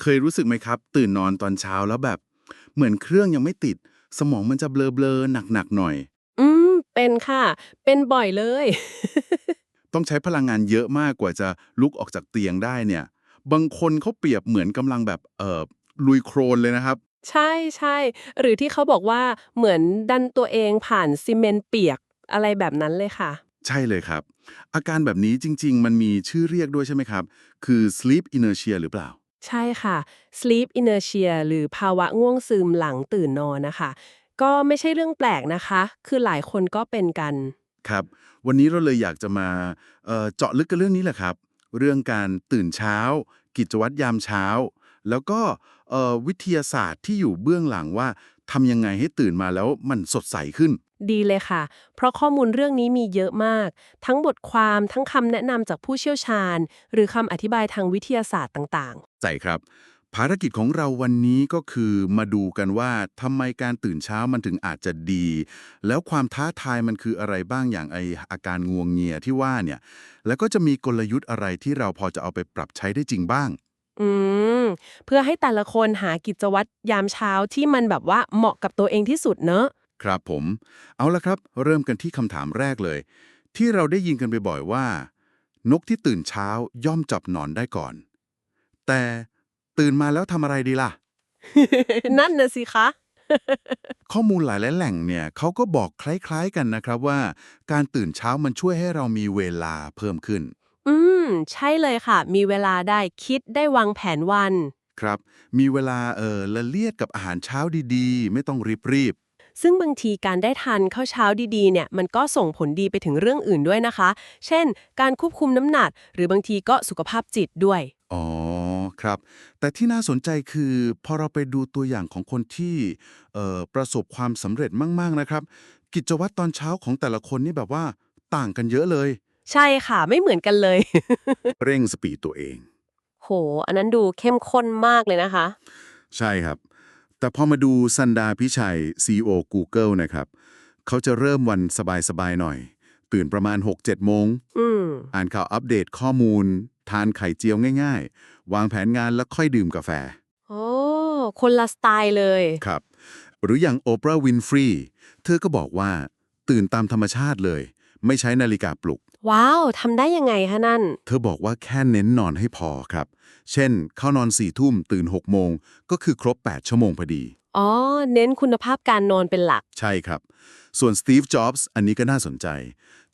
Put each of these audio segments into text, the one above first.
เคยรู้สึกไหมครับ ตื่นนอนตอนเช้าแล้วแบบ เหมือนเครื่องยังไม่ติด สมองมันจะเบลอๆหนักๆหน่อย อืม เป็นค่ะ เป็นบ่อยเลย ต้องใช้พลังงานเยอะมากกว่าจะลุกออกจากเตียงได้เนี่ย บางคนเขาเปรียบเหมือนกำลังแบบเอ่อลุยโครนเลยนะครับ ใช่ใช่หรือที่เขาบอกว่าเหมือนดันตัวเองผ่านซีเมนต์เปียกอะไรแบบนั้นเลยค่ะ ใช่เลยครับ อาการแบบนี้จริง ๆ มันมีชื่อเรียกด้วยใช่ไหมครับ คือ sleep inertia หรือเปล่า ใช่ค่ะ sleep inertia หรือภาวะง่วงซึมหลังตื่นนอนนะคะ ก็ไม่ใช่เรื่องแปลกนะคะ คือหลายคนก็เป็นกัน ครับ วันนี้เราเลยอยากจะมาเอ่อเจาะลึกกันเรื่องนี้แหละครับ เรื่องการตื่นเช้า กิจวัตรยามเช้า แล้วก็เอ่อวิทยาศาสตร์ที่อยู่เบื้องหลังว่า ทำยังไงให้ตื่นมาแล้วมันสดใสขึ้น ดีเลยค่ะ เพราะข้อมูลเรื่องนี้มีเยอะมาก ทั้งบทความทั้งคำแนะนำจากผู้เชี่ยวชาญ หรือคำอธิบายทางวิทยาศาสตร์ต่างใช่ครับ ภารกิจของเราวันนี้ก็คือมาดูกันว่าทำไมการตื่นเช้ามันถึงอาจจะดี แล้วความท้าทายมันคืออะไรบ้างอย่างไออาการงวงเงียที่ว่าเนี่ย แล้วก็จะมีกลยุทธ์อะไรที่เราพอจะเอาไปปรับใช้ได้จริงบ้างๆ อืม เพื่อให้แต่ละคนหากิจวัตรยามเช้าที่มันแบบว่าเหมาะกับตัวเองที่สุดเนอะ ครับผม เอาละครับ เริ่มกันที่คำถามแรกเลย ที่เราได้ยินกันบ่อยๆว่า นกที่ตื่นเช้าย่อมจับหนอนได้ก่อน แต่ตื่นมาแล้วทำอะไรดีล่ะ นั่นน่ะสิคะ ข้อมูลหลายๆแหล่งเนี่ยเขาก็บอกคล้ายๆกันนะครับว่า การตื่นเช้ามันช่วยให้เรามีเวลาเพิ่มขึ้น อืม ใช่เลยค่ะ มีเวลาได้คิดได้วางแผนวัน ครับ มีเวลาเออละเลียดกับอาหารเช้าดีๆ ไม่ต้องรีบซึ่งบางทีการได้ทานข้าวเช้าดีๆ เนี่ยมันก็ส่งผลดีไปถึงเรื่องอื่นด้วยนะคะ เช่น การควบคุมน้ำหนัก หรือบางทีก็สุขภาพจิตด้วย ๆอ๋อครับ แต่ที่น่าสนใจคือพอเราไปดูตัวอย่างของคนที่เอ่อประสบความสำเร็จมากๆนะครับ กิจวัตรตอนเช้าของแต่ละคนนี่แบบว่าต่างกันเยอะเลย ใช่ค่ะ ไม่เหมือนกันเลย เร่งสปีดตัวเอง โห อันนั้นดูเข้มข้นมากเลยนะคะ ใช่ครับ แต่พอมาดูซันดาพิชัย CEO Google นะครับ เขาจะเริ่มวันสบายๆหน่อย ตื่นประมาณ 6-7 โมง อืม อ่านข่าวอัปเดตข้อมูล ทานไข่เจียวง่ายๆ วางแผนงานแล้วค่อยดื่มกาแฟ โอ้ คนละสไตล์เลย ครับ หรืออย่างโอปราห์วินฟรี เธอก็บอกว่า ตื่นตามธรรมชาติเลย ไม่ใช้นาฬิกาปลุก ว้าวทำได้ยังไงคะนั่น เธอบอกว่าแค่เน้นนอนให้พอครับ เช่น เข้านอนสี่ทุ่มตื่น6โมง ก็คือครบ 8 ชั่วโมงพอดี อ๋อ เน้นคุณภาพการนอนเป็นหลัก ใช่ครับ ส่วนสตีฟ จ็อบส์ อันนี้ก็น่าสนใจ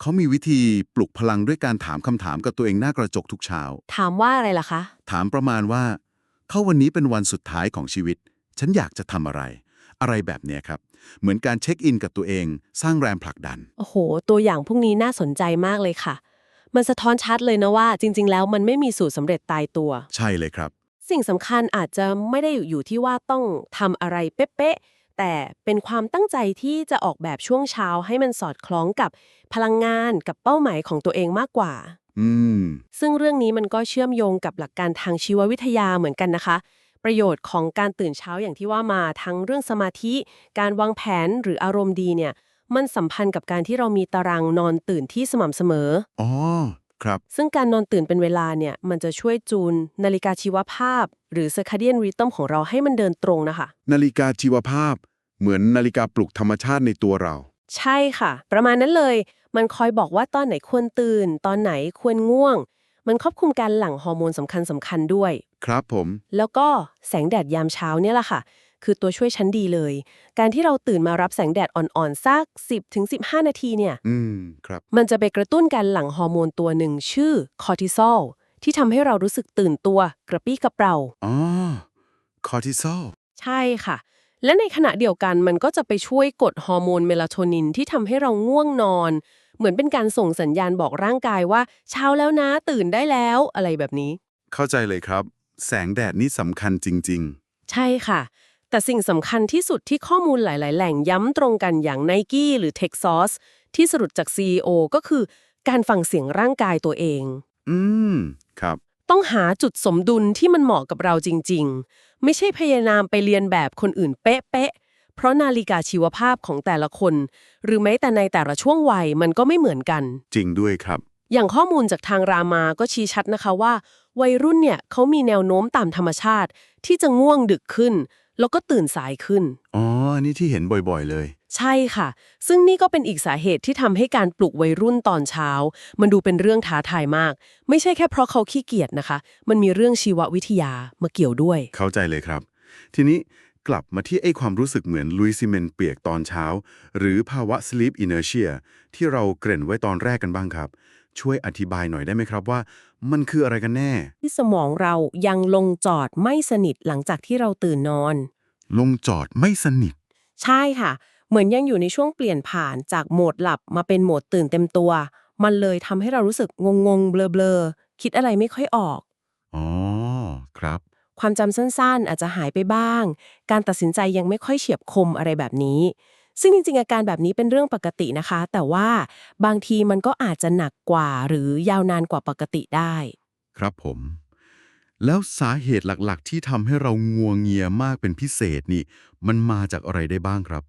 เขามีวิธีปลุกพลังด้วยการถามคำถามกับตัวเองหน้ากระจกทุกเช้า ถามว่าอะไรล่ะคะ ถามประมาณว่า เข้าวันนี้เป็นวันสุดท้ายของชีวิต ฉันอยากจะทำอะไร อะไรแบบเนี้ยครับ เหมือนการเช็คอินกับตัวเอง สร้างแรงผลักดัน โอ้โห ตัวอย่างพวกนี้น่าสนใจมากเลยค่ะ มันสะท้อนชัดเลยนะว่า จริง ๆ แล้วมันไม่มีสูตรสำเร็จตายตัว ใช่เลยครับ สิ่งสำคัญอาจจะไม่ได้อยู่ที่ว่าต้องทำอะไรเป๊ะๆแต่เป็นความตั้งใจที่จะออกแบบช่วงเช้าให้มันสอดคล้องกับพลังงานกับเป้าหมายของตัวเองมากกว่า อืม ซึ่งเรื่องนี้มันก็เชื่อมโยงกับหลักการทางชีววิทยาเหมือนกันนะคะ ประโยชน์ของการตื่นเช้าอย่างที่ว่ามาทั้งเรื่องสมาธิ การวางแผนหรืออารมณ์ดีเนี่ยมันสัมพันธ์กับการที่เรามีตารางนอนตื่นที่สม่ำเสมอ อ๋อ ครับ ซึ่งการนอนตื่นเป็นเวลาเนี่ยมันจะช่วยจูน นาฬิกาชีวภาพ หรือ circadian rhythm ของเราให้มันเดินตรงนะคะ นาฬิกาชีวภาพ เหมือนนาฬิกาปลุกธรรมชาติในตัวเรา ใช่ค่ะ ประมาณนั้นเลย มันคอยบอกว่าตอนไหนควรตื่น ตอนไหนควรง่วง มันควบคุมการหลั่งฮอร์โมนสำคัญสำคัญๆด้วย ครับผม แล้วก็แสงแดดยามเช้าเนี่ยแหละค่ะ คือตัวช่วยชั้นดีเลย การที่เราตื่นมารับแสงแดดอ่อนๆสัก 10-15 นาทีเนี่ย อืม ครับ มันจะไปกระตุ้นการหลั่งฮอร์โมนตัวหนึ่งชื่อคอร์ติซอลที่ทำให้เรารู้สึกตื่นตัวกระปี้กระเปร่า อ๋อ คอร์ติซอล ใช่ค่ะ และในขณะเดียวกันมันก็จะไปช่วยกดฮอร์โมนเมลาโทนินที่ทำให้เราง่วงนอน เหมือนเป็นการส่งสัญญาณบอกร่างกายว่า เช้าแล้วนะตื่นได้แล้วอะไรแบบนี้ เข้าใจเลยครับ แสงแดดนี่สำคัญจริง ใช่ค่ะ แต่สิ่งสำคัญที่สุดที่ข้อมูลหลาย ๆ แหล่งย้ำตรงกันอย่าง n i กี้หรือ Texas ที่สรุปจาก CEO ก็คือการฟังเสียงร่างกายตัวเอง ๆ อืม ครับ ต้องหาจุดสมดุลที่มันเหมาะกับเราจริง ๆ ไม่ใช่พยายามไปเรียนแบบคนอื่นเป๊ะ ๆ เพราะนาฬิกาชีวภาพของแต่ละคน หรือแม้แต่ในแต่ละช่วงวัยมันก็ไม่เหมือนกัน จริงด้วยครับ อย่างข้อมูลจากทางรามาก็ชี้ชัดนะคะว่า วัยรุ่นเนี่ยเขามีแนวโน้มตามธรรมชาติ ที่จะง่วงดึกขึ้น แล้วก็ตื่นสายขึ้น อ๋อนี่ที่เห็นบ่อยๆเลย ใช่ค่ะ ซึ่งนี่ก็เป็นอีกสาเหตุที่ทำให้การปลุกวัยรุ่นตอนเช้า มันดูเป็นเรื่องท้าทายมาก ไม่ใช่แค่เพราะเขาขี้เกียจนะคะ มันมีเรื่องชีววิทยามาเกี่ยวด้วย เข้าใจเลยครับ ทีนี้กลับมาที่ไอ้ความรู้สึกเหมือนลุยซีเมนต์เปียกตอนเช้า หรือภาวะ sleep inertia ที่เราเกริ่นไว้ตอนแรกกันบ้างครับ ช่วยอธิบายหน่อยได้ไหมครับว่า มันคืออะไรกันแน่ ที่สมองเรายังลงจอดไม่สนิทหลังจากที่เราตื่นนอน ลงจอดไม่สนิท ใช่ค่ะ เหมือนยังอยู่ในช่วงเปลี่ยนผ่านจากโหมดหลับมาเป็นโหมดตื่นเต็มตัว มันเลยทำให้เรารู้สึกงงๆเบลอๆคิดอะไรไม่ค่อยออก อ๋อ ครับ ความจำสั้นๆ อาจจะหายไปบ้าง การตัดสินใจยังไม่ค่อยเฉียบคมอะไรแบบนี้ ซึ่งจริงๆอาการแบบนี้เป็นเรื่องปกตินะคะ แต่ว่าบางทีมันก็อาจจะหนักกว่าหรือยาวนานกว่าปกติได้ ครับผม แล้วสาเหตุหลักๆ ที่ทำให้เรางัวเงียมากเป็นพิเศษนี่ มันมาจากอะไรได้บ้างครับ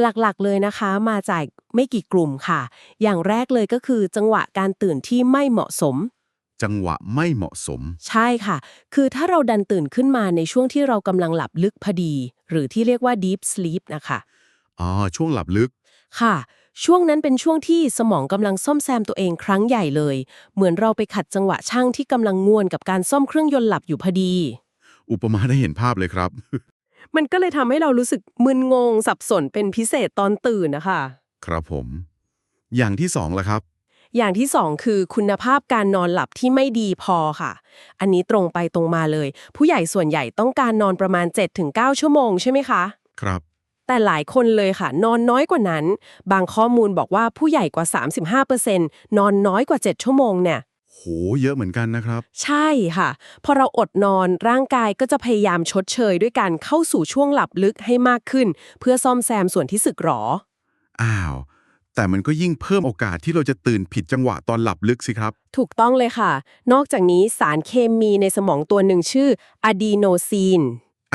หลักๆเลยนะคะ มาจากไม่กี่กลุ่มค่ะ อย่างแรกเลยก็คือจังหวะการตื่นที่ไม่เหมาะสม จังหวะไม่เหมาะสม ใช่ค่ะ คือถ้าเราดันตื่นขึ้นมาในช่วงที่เรากำลังหลับลึกพอดี หรือที่เรียกว่า deep sleep นะคะ อ๋อช่วงหลับลึก ค่ะ ช่วงนั้นเป็นช่วงที่สมองกำลังซ่อมแซมตัวเองครั้งใหญ่เลย เหมือนเราไปขัดจังหวะช่างที่กำลังง่วนกับการซ่อมเครื่องยนต์หลับอยู่พอดี อุปมาได้เห็นภาพเลยครับ มันก็เลยทำให้เรารู้สึกมึนงงสับสนเป็นพิเศษตอนตื่นนะคะ ครับผม อย่างที่สองละครับ อย่างที่สองคือคุณภาพการนอนหลับที่ไม่ดีพอค่ะ อันนี้ตรงไปตรงมาเลย ผู้ใหญ่ส่วนใหญ่ต้องการนอนประมาณ 7-9 ชั่วโมงใช่ไหมคะ ครับ แต่หลายคนเลยค่ะ นอนน้อยกว่านั้น บางข้อมูลบอกว่าผู้ใหญ่กว่า 35%นอนน้อยกว่า 7 ชั่วโมงเนี่ย โห เยอะเหมือนกันนะครับ ใช่ค่ะ พอเราอดนอนร่างกายก็จะพยายามชดเชยด้วยการเข้าสู่ช่วงหลับลึกให้มากขึ้น เพื่อซ่อมแซมส่วนที่สึกหรอ อ้าว แต่มันก็ยิ่งเพิ่มโอกาสที่เราจะตื่นผิดจังหวะตอนหลับลึกสิครับ ถูกต้องเลยค่ะ นอกจากนี้สารเคมีในสมองตัวหนึ่งชื่ออะดีโนซีน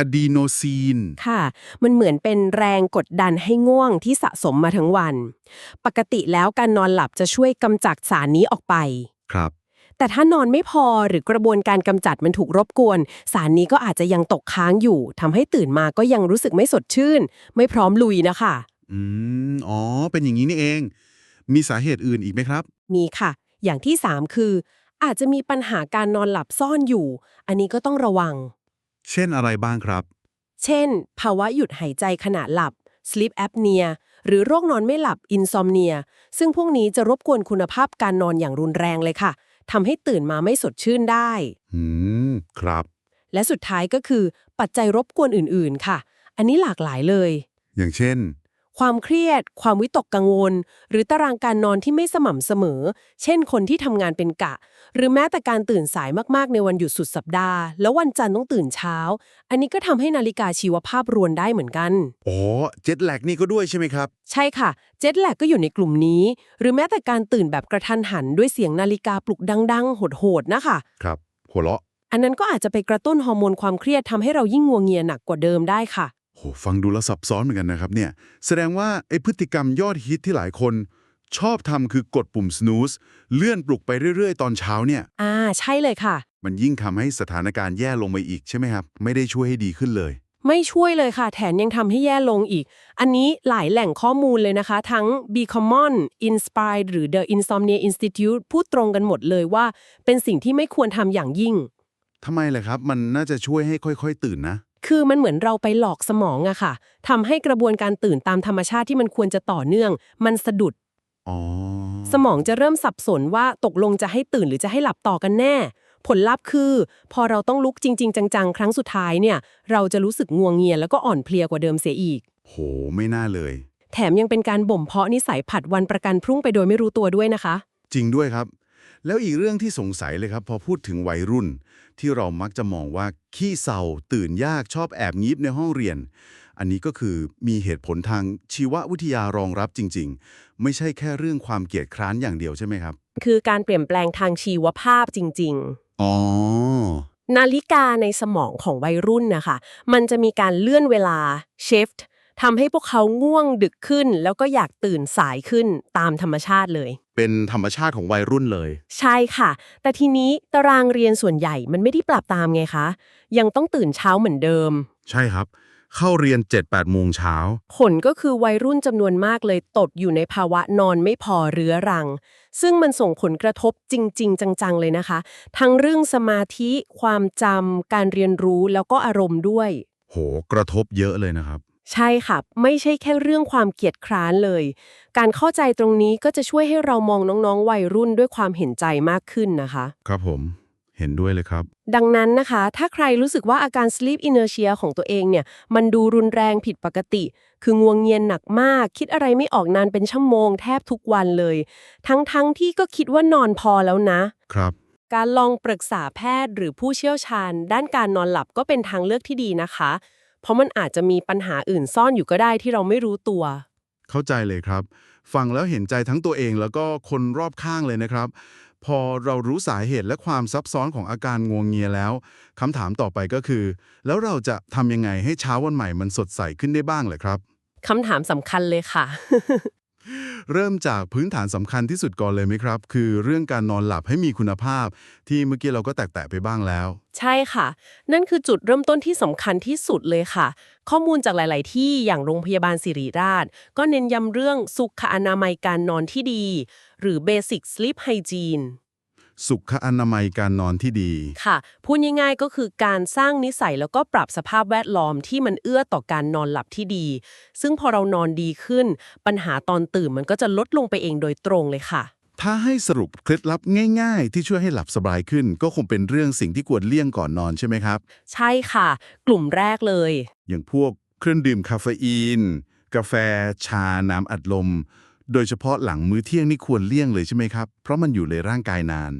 อะดีโนซีน ค่ะ มันเหมือนเป็นแรงกดดันให้ง่วงที่สะสมมาทั้งวัน ปกติแล้วการนอนหลับจะช่วยกำจัดสารนี้ออกไป ครับ แต่ถ้านอนไม่พอหรือกระบวนการกำจัดมันถูกรบกวน สารนี้ก็อาจจะยังตกค้างอยู่ทำให้ตื่นมาก็ยังรู้สึกไม่สดชื่น ไม่พร้อมลุยนะคะ อืม อ๋อ เป็นอย่างนี้นี่เอง มีสาเหตุอื่นอีกไหมครับ มีค่ะ อย่างที่ 3 คือ อาจจะมีปัญหาการนอนหลับซ่อนอยู่ อันนี้ก็ต้องระวัง เช่นอะไรบ้างครับ เช่น ภาวะหยุดหายใจขณะหลับ sleep apnea หรือโรคนอนไม่หลับ insomnia ซึ่งพวกนี้จะรบกวนคุณภาพการนอนอย่างรุนแรงเลยค่ะทำให้ตื่นมาไม่สดชื่นได้ อืม ครับ และสุดท้ายก็คือ ปัจจัยรบกวนอื่น ๆ ค่ะ อันนี้หลากหลายเลย อย่างเช่น ความเครียด ความวิตกกังวล หรือตารางการนอนที่ไม่สม่ำเสมอ เช่นคนที่ทำงานเป็นกะ หรือแม้แต่การตื่นสายมากๆ ในวันหยุดสุดสัปดาห์ แล้ววันจันทร์ต้องตื่นเช้า อันนี้ก็ทำให้นาฬิกาชีวภาพรวนได้เหมือนกัน อ๋อ เจ็ตแลกนี่ก็ด้วยใช่ไหมครับ ใช่ค่ะ เจ็ตแลกก็อยู่ในกลุ่มนี้ หรือแม้แต่การตื่นแบบกระทันหันด้วยเสียงนาฬิกาปลุกดัง ๆ โหดๆ นะคะ ครับ หัวเราะ อันนั้นก็อาจจะไปกระตุ้นฮอร์โมนความเครียดทำให้เรายิ่งงัวเงียหนักกว่าเดิมได้ค่ะ โหฟังดูแล้วซับซ้อนเหมือนกันนะครับเนี่ย แสดงว่าไอ้พฤติกรรมยอดฮิตที่หลายคน ชอบทำคือกดปุ่ม snooze เลื่อนปลุกไปเรื่อย ๆ ตอนเช้าเนี่ย อ่า ใช่เลยค่ะ มันยิ่งทำให้สถานการณ์แย่ลงไปอีกใช่ไหมครับ ไม่ได้ช่วยให้ดีขึ้นเลย ไม่ช่วยเลยค่ะ แถมยังทำให้แย่ลงอีก อันนี้หลายแหล่งข้อมูลเลยนะคะ ทั้ง b c o m m o n Inspired หรือ The Insomnia Institute พูดตรงกันหมดเลยว่า เป็นสิ่งที่ไม่ควรทำอย่างยิ่งทำไมล่ะครับ มันน่าจะช่วยให้ค่อย ๆ ตื่นนะ คือมันเหมือนเราไปหลอกสมองอะค่ะทำให้กระบวนการตื่นตามธรรมชาติที่มันควรจะต่อเนื่อง มันสะดุดอ๋อสมองจะเริ่มสับสนว่าตกลงจะให้ตื่นหรือจะให้หลับต่อกันแน่ ผลลัพธ์คือ พอเราต้องลุกจริง ๆ จังๆ ครั้งสุดท้ายเนี่ย เราจะรู้สึกงวงเงียแล้วก็อ่อนเพลียกว่าเดิมเสียอีก โห ไม่น่าเลย แถมยังเป็นการบ่มเพาะนิสัยผัดวันประกันพรุ่งไปโดยไม่รู้ตัวด้วยนะคะ จริงด้วยครับ แล้วอีกเรื่องที่สงสัยเลยครับ พอพูดถึงวัยรุ่น ที่เรามักจะมองว่าขี้เศร้าตื่นยากชอบแอบงีบในห้องเรียน อันนี้ก็คือมีเหตุผลทางชีววิทยารองรับจริง ๆ ไม่ใช่แค่เรื่องความเกียดคร้านอย่างเดียวใช่ไหมครับ คือการเปลี่ยนแปลงทางชีวภาพจริง ๆ อ๋อ นาฬิกาในสมองของวัยรุ่นนะคะ มันจะมีการเลื่อนเวลา shift ทำให้พวกเขาง่วงดึกขึ้น แล้วก็อยากตื่นสายขึ้นตามธรรมชาติเลย เป็นธรรมชาติของวัยรุ่นเลย ใช่ค่ะ แต่ทีนี้ตารางเรียนส่วนใหญ่มันไม่ได้ปรับตามไงคะ ยังต้องตื่นเช้าเหมือนเดิม ใช่ครับ เข้าเรียน 7-8โมงเช้า ผลก็คือวัยรุ่นจำนวนมากเลยตกอยู่ในภาวะนอนไม่พอเรื้อรัง ซึ่งมันส่งผลกระทบจริง ๆ จัง ๆ เลยนะคะ ทั้งเรื่องสมาธิ ความจำการเรียนรู้แล้วก็อารมณ์ด้วย โห กระทบเยอะเลยนะครับ ใช่ค่ะ ไม่ใช่แค่เรื่องความเกียจคร้านเลย การเข้าใจตรงนี้ก็จะช่วยให้เรามองน้องๆ วัยรุ่นด้วยความเห็นใจมากขึ้นนะคะ ครับผม เห็นด้วยเลยครับ ดังนั้นนะคะ ถ้าใครรู้สึกว่าอาการ sleep inertia ของตัวเองเนี่ย มันดูรุนแรงผิดปกติ คือง่วงเงียนหนักมาก คิดอะไรไม่ออกนานเป็นชั่วโมงแทบทุกวันเลย ทั้งๆทที่ก็คิดว่านอนพอแล้วนะ ครับ การลองปรึกษาแพทย์หรือผู้เชี่ยวชาญ ด้านการนอนหลับก็เป็นทางเลือกที่ดีนะคะ เพราะมันอาจจะมีปัญหาอื่นซ่อนอยู่ก็ได้ที่เราไม่รู้ตัว เข้าใจเลยครับ ฟังแล้วเห็นใจทั้งตัวเองแล้วก็คนรอบข้างเลยนะครับ พอเรารู้สาเหตุและความซับซ้อนของอาการงวงเงียแล้วคำถามต่อไปก็คือ แล้วเราจะทำยังไงให้เช้าวันใหม่มันสดใสขึ้นได้บ้างเหรอครับคำถามสำคัญเลยค่ะ เริ่มจากพื้นฐานสำคัญที่สุดก่อนเลยไหมครับ คือเรื่องการนอนหลับให้มีคุณภาพ ที่เมื่อกี้เราก็แตะไปบ้างแล้ว ใช่ค่ะ นั่นคือจุดเริ่มต้นที่สำคัญที่สุดเลยค่ะ ข้อมูลจากหลาย ๆ ที่อย่างโรงพยาบาลสิริราช ก็เน้นย้ำเรื่องสุขอนามัยการนอนที่ดี หรือ Basic Sleep Hygiene สุขอนามัยการนอนที่ดี ค่ะ พูดง่ายๆก็คือการสร้างนิสัยแล้วก็ปรับสภาพแวดล้อมที่มันเอื้อต่อการนอนหลับที่ดี ซึ่งพอเรานอนดีขึ้น ปัญหาตอนตื่นมันก็จะลดลงไปเองโดยตรงเลยค่ะ ถ้าให้สรุปเคล็ดลับง่ายๆ ที่ช่วยให้หลับสบายขึ้น ก็คงเป็นเรื่องสิ่งที่ควรเลี่ยงก่อนนอนใช่ไหมครับ ใช่ค่ะ กลุ่มแรกเลย อย่างพวกเครื่องดื่มคาเฟอีน กาแฟ ชา น้ำอัดลม โดยเฉพาะหลังมื้อเที่ยงนี่ควรเลี่ยงเลยใช่ไหมครับ เพราะมันอยู่ในร่างกายนาน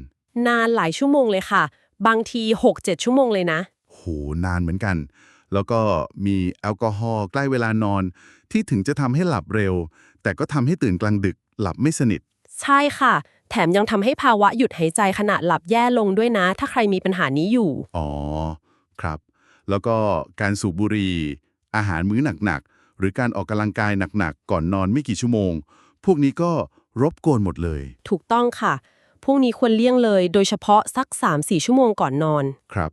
นานหลายชั่วโมงเลยค่ะ บางที 6-7 ชั่วโมงเลยนะ โห นานเหมือนกัน แล้วก็มีแอลกอฮอล์ใกล้เวลานอน ที่ถึงจะทำให้หลับเร็ว แต่ก็ทำให้ตื่นกลางดึกหลับไม่สนิท ใช่ค่ะ แถมยังทำให้ภาวะหยุดหายใจขณะหลับแย่ลงด้วยนะ ถ้าใครมีปัญหานี้อยู่ อ๋อ ครับ แล้วก็การสูบบุหรี่ อาหารมื้อหนักๆ หรือการออกกำลังกายหนักๆ ก่อนนอนไม่กี่ชั่วโมง พวกนี้ก็รบกวนหมดเลย ถูกต้องค่ะ พวกนี้ควรเลี่ยงเลย โดยเฉพาะสัก 3-4 ชั่วโมงก่อนนอน ครับ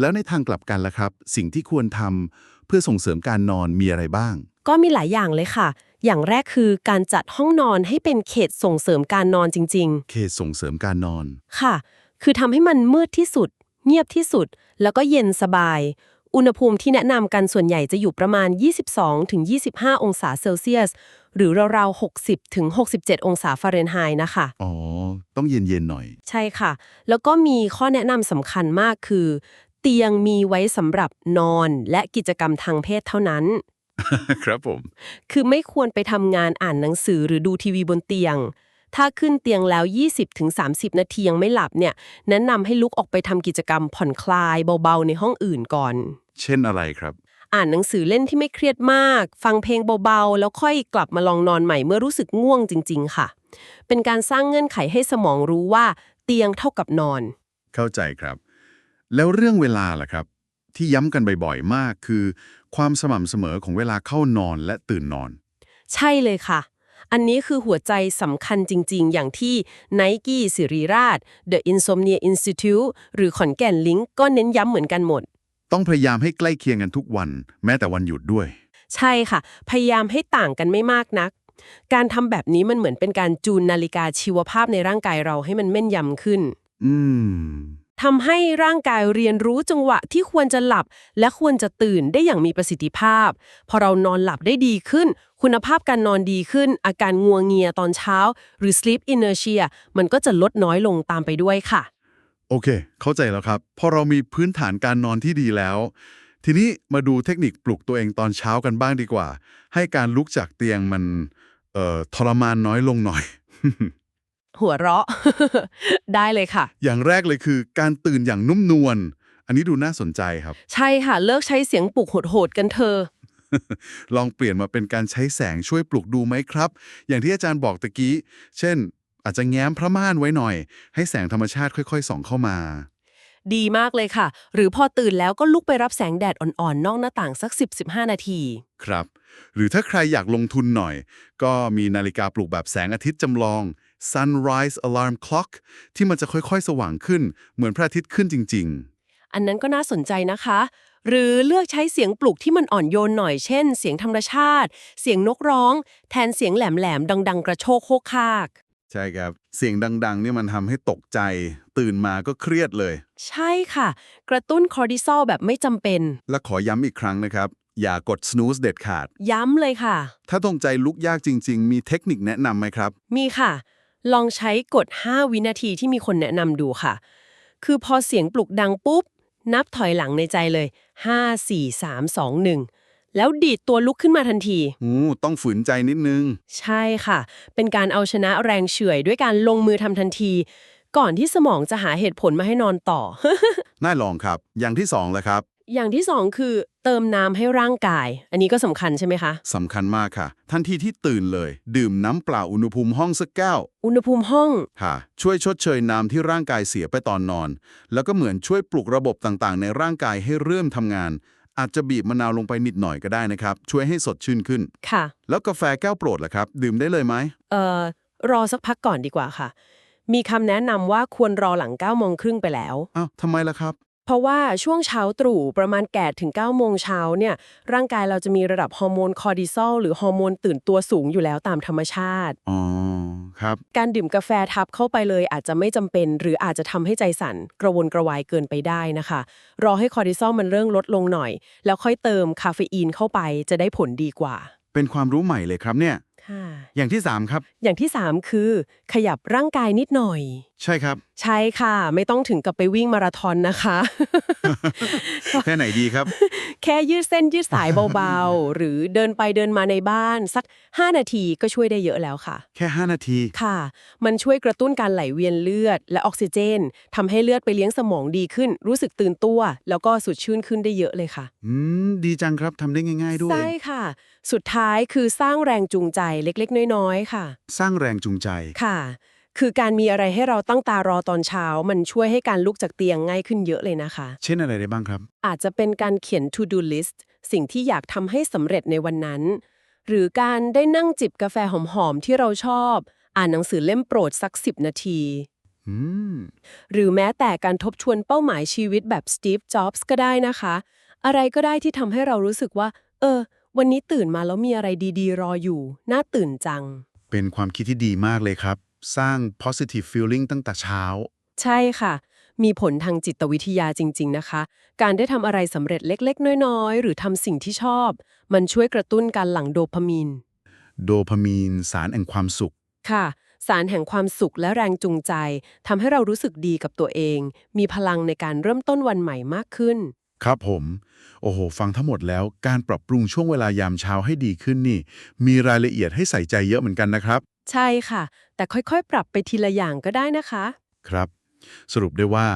แล้วในทางกลับกันล่ะครับ สิ่งที่ควรทำเพื่อส่งเสริมการนอนมีอะไรบ้าง ก็มีหลายอย่างเลยค่ะ อย่างแรกคือการจัดห้องนอนให้เป็นเขตส่งเสริมการนอนจริง เขตส่งเสริมการนอน ๆ ค่ะ คือทำให้มันมืดที่สุด เงียบที่สุด แล้วก็เย็นสบาย อุณหภูมิที่แนะนำกันส่วนใหญ่จะอยู่ประมาณ 22-25 องศาเซลเซียส หรือราวๆ 60-67 องศาฟาเรนไฮต์นะคะ อ๋อ ต้องเย็นๆหน่อย ใช่ค่ะ แล้วก็มีข้อแนะนำสำคัญมากคือ เตียงมีไว้สำหรับนอนและกิจกรรมทางเพศเท่านั้น ครับผม คือไม่ควรไปทำงานอ่านหนังสือหรือดูทีวีบนเตียง ถ้าขึ้นเตียงแล้ว 20-30 นาทียังไม่หลับเนี่ย แนะนำให้ลุกออกไปทำกิจกรรมผ่อนคลายเบาๆ ในห้องอื่นก่อน เช่นอะไรครับ อ่านหนังสือเล่นที่ไม่เครียดมาก ฟังเพลงเบาๆ แล้วค่อยกลับมาลองนอนใหม่เมื่อรู้สึกง่วงจริง ๆ ค่ะ เป็นการสร้างเงื่อนไขให้สมองรู้ว่า เตียงเท่ากับนอน เข้าใจครับ แล้วเรื่องเวลาล่ะครับ ที่ย้ำกันบ่อยๆ มากคือ ความสม่ำเสมอของเวลาเข้านอนและตื่นนอน ใช่เลยค่ะ อันนี้คือหัวใจสำคัญจริงๆ อย่างที่ Nike สิริราช The Insomnia Institute หรือขอนแก่นลิงก์ก็เน้นย้ำเหมือนกันหมด ต้องพยายามให้ใกล้เคียงกันทุกวัน แม้แต่วันหยุดด้วย ใช่ค่ะ พยายามให้ต่างกันไม่มากนัก การทำแบบนี้มันเหมือนเป็นการจูนนาฬิกาชีวภาพในร่างกายเราให้มันแม่นยำขึ้น อืม ทำให้ร่างกายเรียนรู้จังหวะที่ควรจะหลับ และควรจะตื่นได้อย่างมีประสิทธิภาพ พอเรานอนหลับได้ดีขึ้น คุณภาพการนอนดีขึ้น อาการงัวเงียตอนเช้า หรือ sleep inertia มันก็จะลดน้อยลงตามไปด้วยค่ะ โอเค เข้าใจแล้วครับ พอเรามีพื้นฐานการนอนที่ดีแล้ว ทีนี้มาดูเทคนิคปลุกตัวเองตอนเช้ากันบ้างดีกว่า ให้การลุกจากเตียงมันเอ่อทรมานน้อยลงหน่อย หัวเราะ ได้เลยค่ะ อย่างแรกเลยคือการตื่นอย่างนุ่มนวล อันนี้ดูน่าสนใจครับ ใช่ค่ะ เลิกใช้เสียงปลุกโหดๆกันเธอะลองเปลี่ยนมาเป็นการใช้แสงช่วยปลุกดูไหมครับ อย่างที่อาจารย์บอกตะกี้ เช่น อาจจะแง้มพระม่านไว้หน่อย ให้แสงธรรมชาติค่อย ๆ ส่องเข้ามา ดีมากเลยค่ะ หรือพอตื่นแล้วก็ลุกไปรับแสงแดดอ่อนๆ นอกหน้าต่างสัก 10-15 นาที ครับ หรือถ้าใครอยากลงทุนหน่อย ก็มีนาฬิกาปลุกแบบแสงอาทิตย์จำลอง sunrise alarm clock ที่มันจะค่อยๆ สว่างขึ้นเหมือนพระอาทิตย์ขึ้นจริง อันนั้นก็น่าสนใจนะคะ หรือเลือกใช้เสียงปลุกที่มันอ่อนโยนหน่อยเช่น เสียงธรรมชาติ เสียงนกร้อง แทนเสียงแหลมๆดัง ๆ กระโชกโคกคาก ๆ ใช่ครับ เสียงดังๆ นี่มันทำให้ตกใจ ตื่นมาก็เครียดเลย ใช่ค่ะ กระตุ้นคอร์ติซอลแบบไม่จำเป็น และขอย้ำอีกครั้งนะครับ อย่ากด snooze เด็ดขาด ย้ำเลยค่ะ ถ้าตรงใจลุกยากจริง ๆ มีเทคนิคแนะนำไหมครับ มีค่ะ ลองใช้กด5วินาทีที่มีคนแนะนำดูค่ะ คือพอเสียงปลุกดังปุ๊บ นับถอยหลังในใจเลย 5 4 3 2 1 แล้วดีดตัวลุกขึ้นมาทันทีอู้ต้องฝืนใจนิดนึง ใช่ค่ะ เป็นการเอาชนะแรงเฉื่อยด้วยการลงมือทำทันที ก่อนที่สมองจะหาเหตุผลมาให้นอนต่อ น่าลองครับ อย่างที่สองเลยครับ อย่างที่สองคือเติมน้ำให้ร่างกาย อันนี้ก็สำคัญใช่ไหมคะสำคัญมากค่ะ ทันทีที่ตื่นเลย ดื่มน้ำเปล่าอุณหภูมิห้องสักแก้ว อุณหภูมิห้อง ค่ะ ช่วยชดเชยน้ำที่ร่างกายเสียไปตอนนอน แล้วก็เหมือนช่วยปลุกระบบต่างๆ ในร่างกายให้เริ่มทำงาน อาจจะบีบมะนาวลงไปนิดหน่อยก็ได้นะครับ ช่วยให้สดชื่นขึ้น ค่ะ แล้วกาแฟแก้วโปรดล่ะครับ ดื่มได้เลยไหมเอ่อรอสักพักก่อนดีกว่าค่ะ มีคำแนะนำว่าควรรอหลัง9โมงครึ่งไปแล้ว อ้าวทำไมล่ะครับเพ ราะว่าช่วงเช้าตรู่ประมาณแก่ถึง9โมงเช้าเนี่ยร่างกายเราจะมีระดับฮอร์โมนคอร์ติซอลหรือฮอร์โมนตื่นตัวสูงอยู่แล้วตามธรรมชาติอ๋อครับการดื่มกาแฟทับเข้าไปเลยอาจจะไม่จำเป็น หรืออาจจะทำให้ใจสั่นกระวนกระวายเกินไปได้นะคะ รอให้คอร์ติซอลมันเริ่มลดลงหน่อย แล้วค่อยเติมคาเฟอีนเข้าไปจะได้ผลดีกว่า เป็นความรู้ใหม่เลยครับเนี่ยค่ะอย่างที่สามครับอย่างที่3คือ ขยับร่างกายนิดหน่อย ใช่ครับ ใช่ค่ะ ไม่ต้องถึงกับไปวิ่งมาราธอนนะคะ แค่ไหนดีครับ แค่ยืดเส้นยืดสายเบาๆ หรือเดินไปเดินมาในบ้าน สัก 5 นาทีก็ช่วยได้เยอะแล้วค่ะ แค่ 5 นาทีค่ะ มันช่วยกระตุ้นการไหลเวียนเลือด และออกซิเจนทำให้เลือดไปเลี้ยงสมองดีขึ้น รู้สึกตื่นตัว แล้วก็สดชื่นขึ้นได้เยอะเลยค่ะ อืมดีจังครับทำได้ง่าย ๆ ด้วยใช่ค่ะ สุดท้ายคือสร้างแรงจูงใจเล็ก ๆ น้อยๆค่ะ สร้างแรงจูงใจค่ะ คือการมีอะไรให้เราตั้งตารอตอนเช้า มันช่วยให้การลุกจากเตียงง่ายขึ้นเยอะเลยนะคะ เช่นอะไรได้บ้างครับ อาจจะเป็นการเขียน to do list สิ่งที่อยากทำให้สำเร็จในวันนั้น หรือการได้นั่งจิบกาแฟหอมๆที่เราชอบ อ่านหนังสือเล่มโปรดสัก 10 นาทีอืมหรือแม้แต่การทบทวนเป้าหมายชีวิตแบบ Steve Jobs ก็ได้นะคะ อะไรก็ได้ที่ทำให้เรารู้สึกว่า เออ วันนี้ตื่นมาแล้วมีอะไรดีๆ รออยู่ น่าตื่นจัง เป็นความคิดที่ดีมากเลยครับ สร้าง positive feeling ตั้งแต่เช้า ใช่ค่ะ มีผลทางจิตวิทยาจริง ๆ นะคะ การได้ทำอะไรสำเร็จเล็ก ๆ น้อย ๆ หรือทำสิ่งที่ชอบ มันช่วยกระตุ้นการหลั่งโดพามีน โดพามีน สารแห่งความสุข ค่ะ สารแห่งความสุขและแรงจูงใจทำให้เรารู้สึกดีกับตัวเอง มีพลังในการเริ่มต้นวันใหม่มากขึ้น ครับผม โอ้โห ฟังทั้งหมดแล้ว การปรับปรุงช่วงเวลายามเช้าให้ดีขึ้นนี่ มีรายละเอียดให้ใส่ใจเยอะเหมือนกันนะครับ ใช่ค่ะ แต่ค่อยๆ ปรับไปทีละอย่างก็ได้นะคะ ครับ สรุปได้ว่า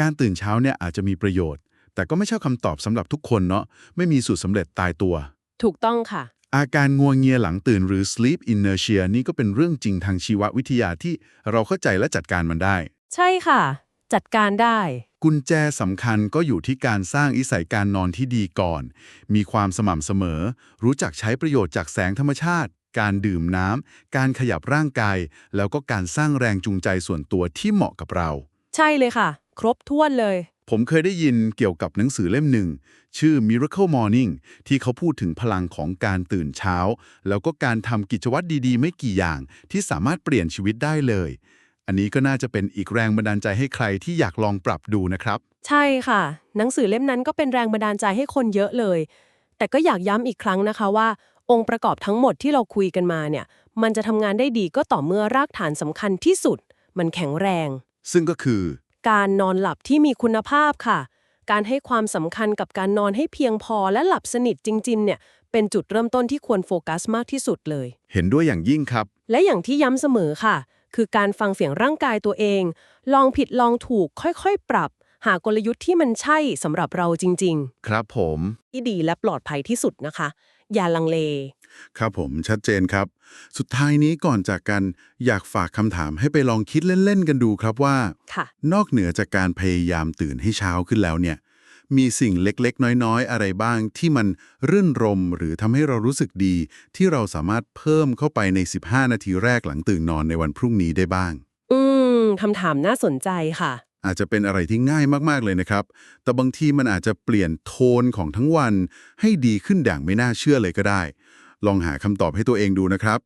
การตื่นเช้าเนี่ยอาจจะมีประโยชน์ แต่ก็ไม่ใช่คำตอบสำหรับทุกคนเนาะไม่มีสูตรสำเร็จตายตัว ถูกต้องค่ะ อาการงัวเงียหลังตื่นหรือ sleep inertia นี่ก็เป็นเรื่องจริงทางชีววิทยาที่เราเข้าใจและจัดการมันได้ ใช่ค่ะ จัดการได้ กุญแจสำคัญก็อยู่ที่การสร้างอิสัยการนอนที่ดีก่อน มีความสม่ำเสมอ รู้จักใช้ประโยชน์จากแสงธรรมชาติ การดื่มน้ำการขยับร่างกาย แล้วก็การสร้างแรงจูงใจส่วนตัวที่เหมาะกับเรา ใช่เลยค่ะ ครบถ้วนเลย ผมเคยได้ยินเกี่ยวกับหนังสือเล่มหนึ่ง ชื่อ Miracle Morning ที่เขาพูดถึงพลังของการตื่นเช้า แล้วก็การทำกิจวัตรดีๆ ไม่กี่อย่าง ที่สามารถเปลี่ยนชีวิตได้เลย อันนี้ก็น่าจะเป็นอีกแรงบันดาลใจให้ใครที่อยากลองปรับดูนะครับ ใช่ค่ะ หนังสือเล่มนั้นก็เป็นแรงบันดาลใจให้คนเยอะเลย แต่ก็อยากย้ำอีกครั้งนะคะว่า องค์ประกอบทั้งหมดที่เราคุยกันมาเนี่ย มันจะทำงานได้ดีก็ต่อเมื่อรากฐานสำคัญที่สุด มันแข็งแรง ซึ่งก็คือ การนอนหลับที่มีคุณภาพค่ะ การให้ความสำคัญกับการนอนให้เพียงพอและหลับสนิทจริง ๆ เนี่ย เป็นจุดเริ่มต้นที่ควรโฟกัสมากที่สุดเลย เห็นด้วยอย่างยิ่งครับ และอย่างที่ย้ำเสมอค่ะ คือการฟังเสียงร่างกายตัวเอง ลองผิดลองถูกค่อยๆ ปรับ หากลยุทธ์ที่มันใช่สำหรับเราจริงครับผมๆที่ดีและปลอดภัยที่สุดนะคะ อย่าลังเล ครับผมชัดเจนครับ สุดท้ายนี้ก่อนจากกันอยากฝากคำถามให้ไปลองคิดเล่น ๆ กันดูครับว่า ค่ะ นอกเหนือจากการพยายามตื่นให้เช้าขึ้นแล้วเนี่ย มีสิ่งเล็กๆ น้อยๆ อะไรบ้างที่มันรื่นรมหรือทำให้เรารู้สึกดี ที่เราสามารถเพิ่มเข้าไปใน 15 นาทีแรกหลังตื่นนอนในวันพรุ่งนี้ได้บ้าง อืมคำถามน่าสนใจค่ะ อาจจะเป็นอะไรที่ง่ายมากๆเลยนะครับ แต่บางทีมันอาจจะเปลี่ยนโทนของทั้งวัน ให้ดีขึ้นอย่างไม่น่าเชื่อเลยก็ได้ ลองหาคำตอบให้ตัวเองดูนะครับ